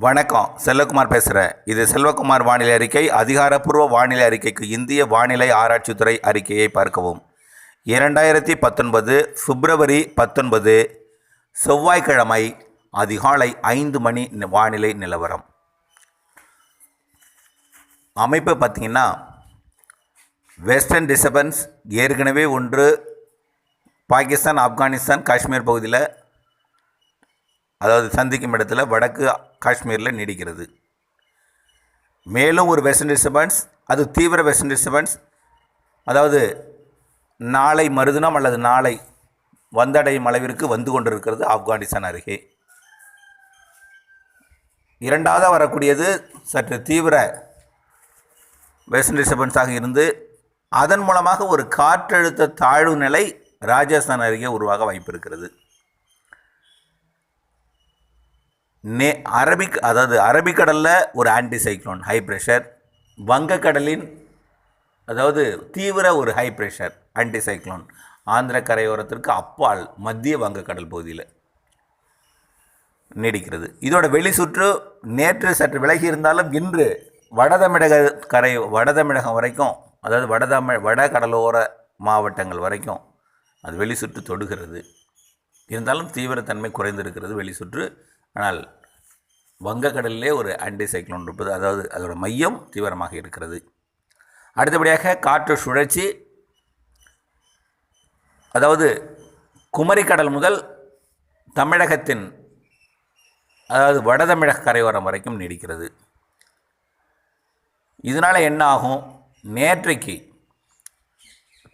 வணக்கம். செல்வகுமார் பேசுகிறேன் இது செல்வகுமார் வானிலை அறிக்கை. அதிகாரப்பூர்வ வானிலை அறிக்கைக்கு இந்திய வானிலை ஆராய்ச்சித்துறை அறிக்கையை பார்க்கவும். இரண்டாயிரத்தி பத்தொன்பது பிப்ரவரி பத்தொன்பது செவ்வாய்க்கிழமை அதிகாலை ஐந்து மணி நி- வானிலை நிலவரம். அமைப்பு பார்த்திங்கன்னா வெஸ்டர்ன் டிஸ்டர்பன்ஸ் ஏற்கனவே ஒன்று பாகிஸ்தான் ஆப்கானிஸ்தான் காஷ்மீர் பகுதியில் அதாவது சந்திக்கும் இடத்துல வடக்கு காஷ்மீரில் நீடிக்கிறது. மேலும் ஒரு வெஸ்டர்ன் டிஸ்டர்பன்ஸ் அது தீவிர வெஸ்டர்ன் டிஸ்டர்பன்ஸ் அதாவது நாளை மறுதினம் அல்லது நாளை வந்தடையும் அளவிற்கு வந்து கொண்டிருக்கிறது ஆப்கானிஸ்தான் அருகே. இரண்டாவதாக வரக்கூடியது சற்று தீவிர வெஸ்டர்ன் டிஸ்டர்பன்ஸாக இருந்து அதன் மூலமாக ஒரு காற்றழுத்த தாழ்வு நிலை ராஜஸ்தான் அருகே உருவாக வாய்ப்பு இருக்கிறது நே அரபிக் அதாவது அரபிக்கடலில் ஒரு ஆன்டி சைக்ளோன் ஹை ப்ரெஷர் வங்கக்கடலின் அதாவது தீவிர ஒரு high pressure anti cyclone Andhra கரையோரத்திற்கு அப்பால் மத்திய வங்கக்கடல் பகுதியில் நீடிக்கிறது. இதோட வெளி சுற்று நேற்று சற்று விலகி இருந்தாலும் இன்று வடதமிழக கரை வடதமிழகம் வரைக்கும் அதாவது வடதமிழ் வட கடலோர மாவட்டங்கள் வரைக்கும் அது வெளி சுற்று தொடுகிறது. இருந்தாலும் தீவிரத்தன்மை குறைந்திருக்கிறது வெளி சுற்று ஆனால் வங்கக்கடலிலே ஒரு ஆன்டி சைக்ளோன் இருப்பது அதாவது அதோட மையம் தீவிரமாக இருக்கிறது. அடுத்தபடியாக காற்று சுழற்சி அதாவது குமரிக்கடல் முதல் தமிழகத்தின் அதாவது வடதமிழக கரையோரம் வரைக்கும் நீடிக்கிறது. இதனால் என்ன ஆகும்? நேற்றைக்கு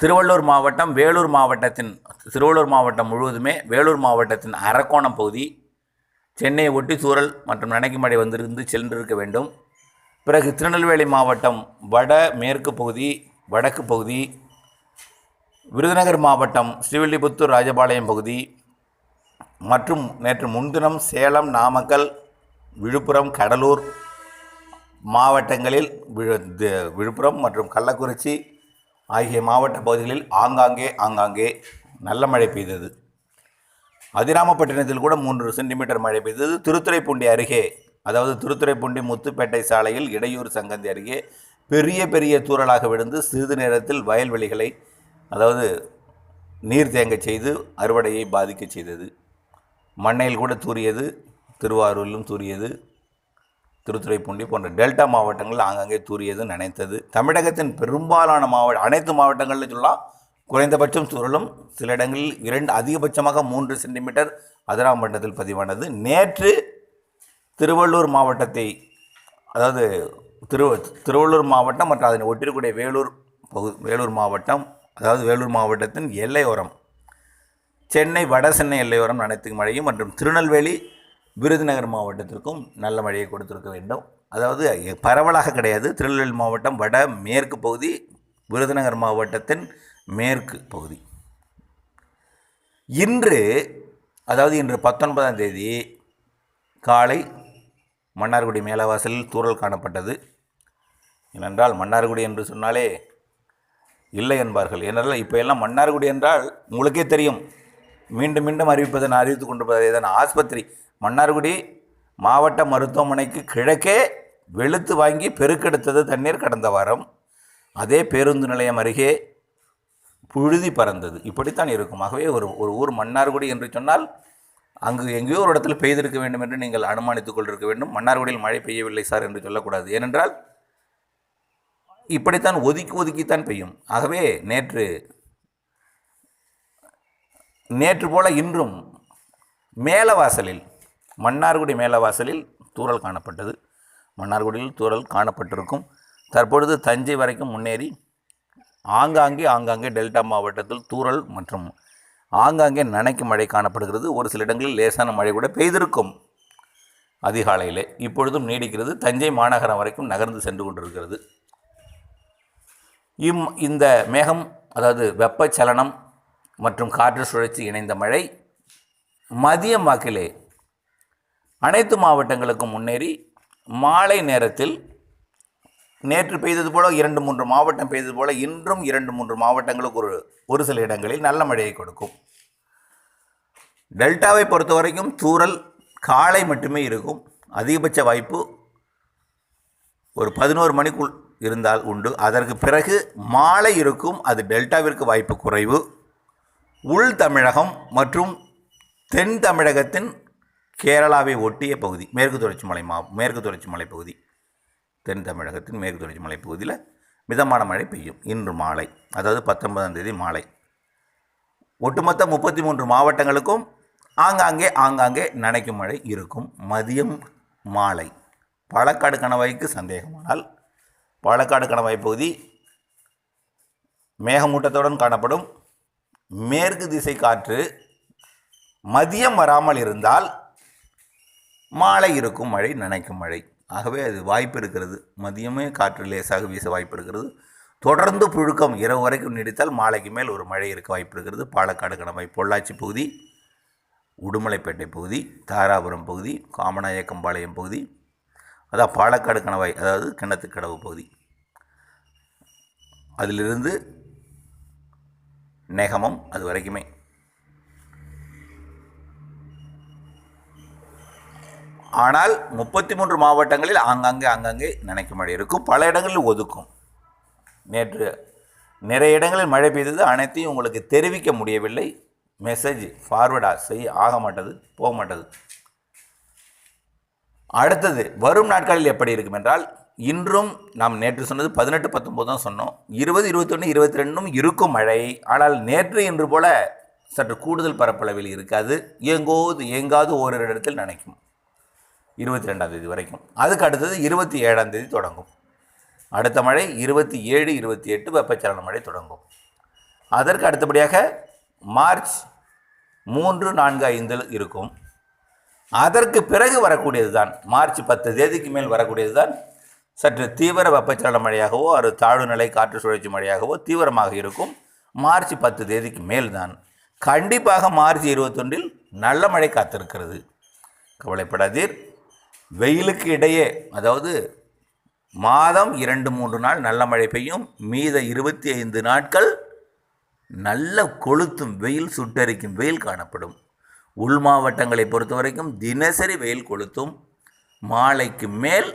திருவள்ளூர் மாவட்டம் வேலூர் மாவட்டத்தின் திருவள்ளூர் மாவட்டம் முழுவதுமே வேலூர் மாவட்டத்தின் அரக்கோணம் பகுதி சென்னையை ஒட்டி சூரல் மற்றும் நனைக்குமடை வந்திருந்து சென்றிருக்க வேண்டும். பிறகு திருநெல்வேலி மாவட்டம் வட மேற்கு பகுதி வடக்கு பகுதி விருதுநகர் மாவட்டம் ஸ்ரீவில்லிபுத்தூர் ராஜபாளையம் பகுதி மற்றும் நேற்று முன்தினம் சேலம் நாமக்கல் விழுப்புரம் கடலூர் மாவட்டங்களில் விழு விழுப்புரம் மற்றும் கள்ளக்குறிச்சி ஆகிய மாவட்ட பகுதிகளில் ஆங்காங்கே ஆங்காங்கே நல்ல மழை பெய்தது. அதிராமப்பட்டினத்தில் கூட மூன்று சென்டிமீட்டர் மழை பெய்தது. திருத்துறைப்பூண்டி அருகே அதாவது திருத்துறைப்பூண்டி முத்துப்பேட்டை சாலையில் இடையூர் சங்கந்தி அருகே பெரிய பெரிய தூறலாக விழுந்து சிறிது நேரத்தில் வயல்வெளிகளை அதாவது நீர் தேங்கச் செய்து அறுவடையை பாதிக்கச் செய்தது. மண்ணையில் கூட தூரியது திருவாரூரிலும் தூரியது திருத்துறைப்பூண்டி போன்ற டெல்டா மாவட்டங்களில் ஆங்காங்கே தூரியது நினைத்தது. தமிழகத்தின் பெரும்பாலான மாவட்ட அனைத்து மாவட்டங்களில் சொல்லலாம் குறைந்தபட்சம் சுருளும் சில இடங்களில் இரண்டு அதிகபட்சமாக மூன்று சென்டிமீட்டர் அதிராம்பட்டத்தில் பதிவானது. நேற்று திருவள்ளூர் மாவட்டத்தை அதாவது திரு திருவள்ளூர் மாவட்டம் மற்றும் அதனை ஒட்டிருக்கூடிய வேலூர் பகு வேலூர் மாவட்டம் அதாவது வேலூர் மாவட்டத்தின் எல்லையோரம் சென்னை வட சென்னை எல்லையோரம் அனைத்து மழையும் மற்றும் திருநெல்வேலி விருதுநகர் மாவட்டத்திற்கும் நல்ல மழையை கொடுத்துருக்க வேண்டும். அதாவது பரவலாக கிடையாது. திருநெல்வேலி மாவட்டம் வட மேற்கு பகுதி விருதுநகர் மாவட்டத்தின் மேற்கு பகுதி. இன்று அதாவது இன்று பத்தொன்பதாம் தேதி காலை மன்னார்குடி மேலவாசலில் தூறல் காணப்பட்டது. ஏனென்றால் மன்னார்குடி என்று சொன்னாலே இல்லை என்பார்கள். ஏனென்றால் இப்போ எல்லாம் மன்னார்குடி என்றால் உங்களுக்கே தெரியும். மீண்டும் மீண்டும் அறிவிப்பதை நான் அறிவித்துக் கொண்டிருப்பதை தான் ஆஸ்பத்திரி மன்னார்குடி மாவட்ட மருத்துவமனைக்கு கிழக்கே வெளுத்து வாங்கி பெருக்கெடுத்தது தண்ணீர் கடந்த வாரம். அதே பேருந்து நிலையம் அருகே புழுதி பறந்தது. இப்படித்தான் இருக்கும். ஆகவே ஒரு ஒரு ஊர் மன்னார்குடி என்று சொன்னால் அங்கு எங்கேயோ ஒரு இடத்துல பெய்திருக்க வேண்டும் என்று நீங்கள் அனுமானித்துக் கொண்டிருக்க வேண்டும். மன்னார்குடியில் மழை பெய்யவில்லை சார் என்று சொல்லக்கூடாது. ஏனென்றால் இப்படித்தான் ஒதுக்கி ஒதுக்கித்தான் பெய்யும். ஆகவே நேற்று நேற்று போல இன்றும் மேலவாசலில் மன்னார்குடி மேலவாசலில் தூரல் காணப்பட்டது. மன்னார்குடியில் தூரல் காணப்பட்டிருக்கும். தற்பொழுது தஞ்சை வரைக்கும் முன்னேறி ஆங்காங்கே ஆங்காங்கே டெல்டா மாவட்டத்தில் தூறல் மற்றும் ஆங்காங்கே நனைக்கும் மழை காணப்படுகிறது. ஒரு சில இடங்களில் லேசான மழை கூட பெய்திருக்கும். அதிகாலையிலே. இப்பொழுதும் நீடிக்கிறது. தஞ்சை மாநகரம் வரைக்கும் நகர்ந்து சென்று கொண்டிருக்கிறது. இம் இந்த மேகம் அதாவது வெப்பச்சலனம் மற்றும் காற்று சுழற்சி இணைந்த மழை மதியம் வாக்கிலே அனைத்து மாவட்டங்களுக்கும் முன்னேறி மாலை நேரத்தில் நேற்று பெய்தது போல இரண்டு மூன்று மாவட்டம் பெய்தது போல இன்றும் இரண்டு மூன்று மாவட்டங்களுக்கு ஒரு ஒரு சில இடங்களில் நல்ல மழையை கொடுக்கும். டெல்டாவை பொறுத்த வரைக்கும் தூறல் காலை மட்டுமே இருக்கும். அதிகபட்ச வாய்ப்பு ஒரு பதினோரு மணிக்குள் இருந்தால் உண்டு. அதற்கு பிறகு மாலை இருக்கும். அது டெல்டாவிற்கு வாய்ப்பு குறைவு. உள் தமிழகம் மற்றும் தென் தமிழகத்தின் கேரளாவை ஒட்டிய பகுதி மேற்கு தொடர்ச்சி மலை மா மேற்கு தொடர்ச்சி மலை பகுதி தென் தமிழகத்தின் மேற்கு தொடர்ச்சி மலை பகுதியில் மிதமான மழை பெய்யும். இன்று மாலை அதாவது பத்தொன்பதாம் தேதி மாலை. ஒட்டுமொத்த முப்பத்தி மூன்று மாவட்டங்களுக்கும் ஆங்காங்கே ஆங்காங்கே நனைக்கும் மழை இருக்கும். மதியம் மாலை. பாலக்காடு கணவாய்க்கு சந்தேகமானால் பாலக்காடு கணவாய் பகுதி மேகமூட்டத்துடன் காணப்படும். மேற்கு திசை காற்று மதியம் வராமல் இருந்தால் மாலை இருக்கும் மழை நனைக்கும் மழை. ஆகவே அது வாய்ப்பு இருக்கிறது. மதியமே காற்று லேசாக வீச வாய்ப்பு இருக்கிறது. தொடர்ந்து புழுக்கம் இரவு வரைக்கும் நீடித்தால் மாலைக்கு மேல் ஒரு மழை இருக்க வாய்ப்பு இருக்கிறது. பாலக்காடு கணவாய் பொள்ளாச்சி பகுதி உடுமலைப்பேட்டை பகுதி தாராபுரம் பகுதி காமநாயக்கம்பாளையம் பகுதி அதான் பாலக்காடு கணவாய் அதாவது கிணத்துக்கடவு பகுதி. அதிலிருந்து நெகமம் அது வரைக்குமே. ஆனால் முப்பத்தி மூன்று மாவட்டங்களில் ஆங்காங்கே ஆங்காங்கே நினைக்கும் மழை இருக்கும். பல இடங்களில் ஒதுக்கும். நேற்று நிறைய இடங்களில் மழை பெய்தது. அனைத்தையும் உங்களுக்கு தெரிவிக்க முடியவில்லை. மெசேஜ் ஃபார்வர்டாக செய்ய ஆக மாட்டது போக மாட்டது. அடுத்தது வரும் நாட்களில் எப்படி இருக்கும் என்றால் இன்றும் நாம் நேற்று சொன்னது பதினெட்டு பத்தொம்போது தான் சொன்னோம். இருபது இருபத்தொன்று இருபத்தி ரெண்டும் இருக்கும் மழை. ஆனால் நேற்று இன்று போல சற்று கூடுதல் பரப்பளவில் இருக்காது. எங்கோது எங்காவது ஓரிரு இடத்தில் நினைக்கும். இருபத்தி ரெண்டாம் தேதி வரைக்கும். அதுக்கு அடுத்தது இருபத்தி ஏழாம் தேதி தொடங்கும். அடுத்த மழை இருபத்தி ஏழு இருபத்தி எட்டு வெப்பச்சலன மழை தொடங்கும். அதற்கு அடுத்தபடியாக மார்ச் மூன்று நான்கு ஐந்தில் இருக்கும். அதற்கு பிறகு வரக்கூடியது தான் மார்ச் பத்து தேதிக்கு மேல் வரக்கூடியது தான் சற்று தீவிர வெப்பச்சலன மழையாகவோ அது தாழ்வுநிலை காற்று சுழற்சி மழையாகவோ தீவிரமாக இருக்கும். மார்ச் பத்து தேதிக்கு மேல் தான் கண்டிப்பாக மார்ச் இருபத்தொன்றில் நல்ல மழை காத்திருக்கிறது. கவலைப்படாதீர். வெயிலுக்கு இடையே அதாவது மாதம் இரண்டு மூன்று நாள் நல்ல மழை பெய்யும். மீத இருபத்தி ஐந்து நாட்கள் நல்ல கொளுத்தும் வெயில் சுட்டரிக்கும் வெயில் காணப்படும். உள் மாவட்டங்களை பொறுத்த வரைக்கும் தினசரி வெயில் கொளுத்தும். மாலைக்கு மேல்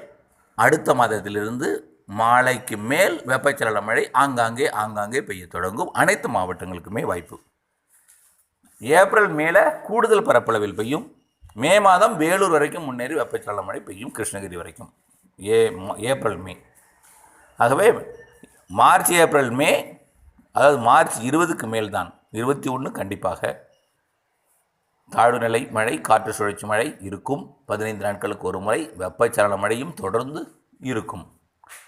அடுத்த மாதத்திலிருந்து மாலைக்கு மேல் வெப்பச்சலன மழை ஆங்காங்கே ஆங்காங்கே பெய்ய தொடங்கும். அனைத்து மாவட்டங்களுக்குமே வாய்ப்பு. ஏப்ரல் மேலே கூடுதல் பரப்பளவில் பெய்யும். மே மாதம் வேலூர் வரைக்கும் முன்னேறி வெப்பச்சலன மழை பெய்யும் கிருஷ்ணகிரி வரைக்கும். ஏ ஏப்ரல் மே. ஆகவே மார்ச் ஏப்ரல் மே அதாவது மார்ச் இருபதுக்கு மேல் தான் இருபத்தி ஒன்று கண்டிப்பாக. தாழ்வுநிலை மழை காற்று சுழற்சி மழை இருக்கும். பதினைந்து நாட்களுக்கு ஒரு முறை வெப்பச்சலன மழையும் தொடர்ந்து இருக்கும்.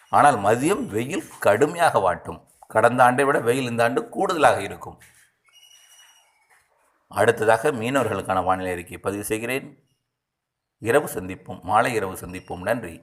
ஆனால் மதியம் வெயில் கடுமையாக வாட்டும். கடந்த ஆண்டை விட வெயில் இந்த ஆண்டு கூடுதலாக இருக்கும். அடுத்ததாக மீனவர்களுக்கான வானிலை அறிக்கை பதிவு செய்கிறேன். இரவு சந்திப்போம். மாலை இரவு சந்திப்போம். நன்றி.